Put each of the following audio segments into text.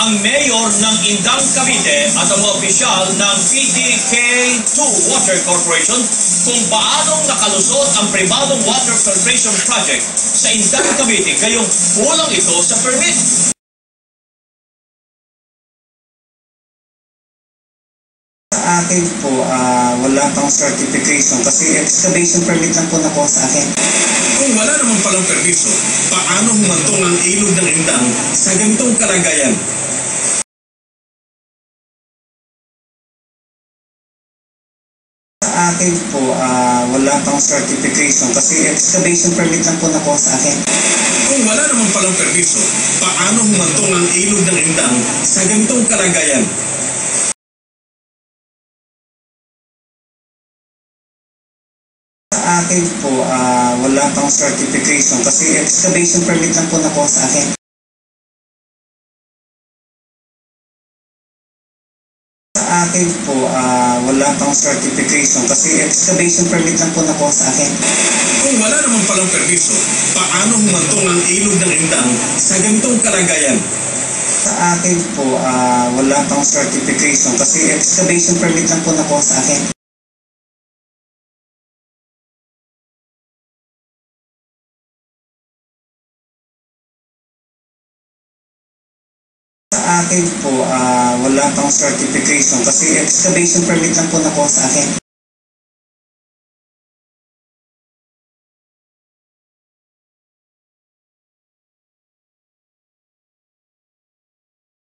ang mayor ng Indang Cavite at ang mga opisyal ng PDK2 Water Corporation kung paanong nakalusot ang pribadong water filtration project sa Indang Cavite ngayong kulang ito sa permit. Sa akin po, ah, wala pang certification kasi excavation permit lang po nakuha sa akin. Kung wala naman palang permiso, paano humantong ang ilog ng Indang sa ganitong kalagayan? Akin po, ah, wala pang certification kasi excavation permit lang po nakuha sa akin. Kung wala naman palang permiso, paano humantong ang ilog ng Indang sa ganitong kalagayan? Sa akin po, ah, wala pang certification kasi excavation permit lang po nakuha sa akin. Akin po, ah, wala pang certification kasi excavation permit lang po nakuha sa akin. Kung wala naman palang permiso, paano humantong ang ilog ng Indang sa ganitong kalagayan? Sa akin po, ah, wala pang certification kasi excavation permit lang po nakuha sa akin. Akin po, ah, wala pang certification kasi excavation permit lang po nakuha sa akin.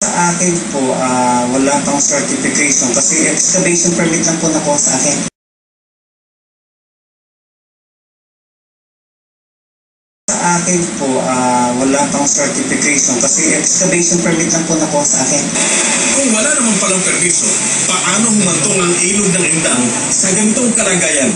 Sa akin po, ah, wala pang certification kasi excavation permit lang po nakuha sa akin. Akin po, ah, wala pang certification kasi excavation permit lang po nakuha sa akin. Kung wala naman palang permiso, paano humantong ang ilog ng Indang sa ganitong kalagayan?